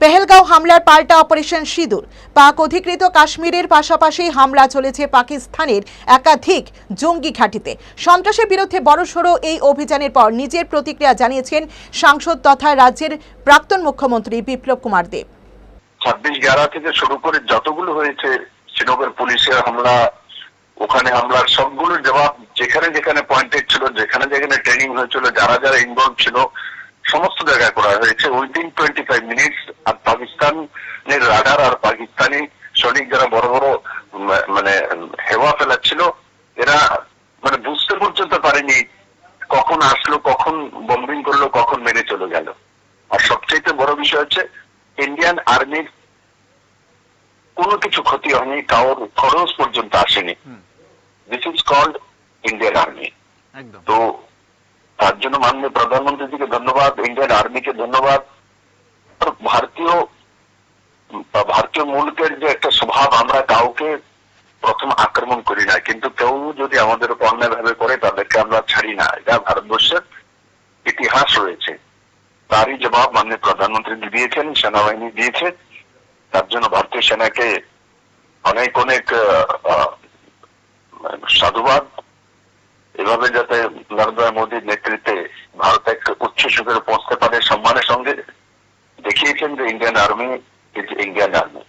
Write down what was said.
পেহেলগাঁও হামলার পাল্টা অপারেশন সিঁদুর। পাক অধিকৃত কাশ্মীরের পাশাপাশি হামলা চলেছে পাকিস্তানের একাধিক জঙ্গি ঘাঁটিতে। সন্ত্রাসের বিরুদ্ধে বড়সড় এই অভিযানের পর নিজের প্রতিক্রিয়া জানিয়েছেন সাংসদ তথা রাজ্যের প্রাক্তন মুখ্যমন্ত্রী বিপ্লব কুমার দেব। ছাব্বিশ গ্যারা থেকে শুরু করে যতগুলো হয়েছে শ্রীনগর পুলিশের হামলা, ওখানে হামলার সবগুলো জবাব যেখানে যেখানে পয়েন্টেড ছিল, যেখানে যেখানে ট্রেনিং হয়েছিল, যারা যারা ইনভলভ ছিল, সমস্ত জায়গায় করা হয়েছে। Within twenty five minutes radar আর পাকিস্তানি সৈনিক যারা বড় বড় মানে হেওয়া ফেলাচ্ছিল এরা মানে বুঝতে পর্যন্ত পারেনি কখন আসলো কখন বম্বিং করল কখন মেরে চলে গেল। আর সবচেয়ে বড় বিষয় হচ্ছে ইন্ডিয়ান আর্মির কোনো কিছু ক্ষতি হয়নি কারোর খরচ পর্যন্ত আসেনি। This is called Indian army তো তার জন্য মাননীয় প্রধানমন্ত্রীজিকে ধন্যবাদ ইন্ডিয়ান আর্মিকে ধন্যবাদ। ভারতীয় ভারতীয় মুলকের যে একটা স্বভাব, আমরা কাউকে প্রথম আক্রমণ করি না। কিন্তু কেউ যদি আমাদের উপর অন্যায় ভাবে করে, তাদেরকে আমরা ছাড়ি না। এটা ভারতবর্ষের ইতিহাস রয়েছে। তারই জবাব মাননীয় প্রধানমন্ত্রী দিয়েছেন, সেনাবাহিনী দিয়েছে। তার জন্য ভারতীয় সেনাকে অনেক অনেক সাধুবাদ। এভাবে যাতে নরেন্দ্র মোদীর নেতৃত্বে ভারত এক উচ্চ শিখরে পৌঁছতে পারে, সম্মানের সঙ্গে দেখিয়েছেন যে ইন্ডিয়ান আর্মি ingenazo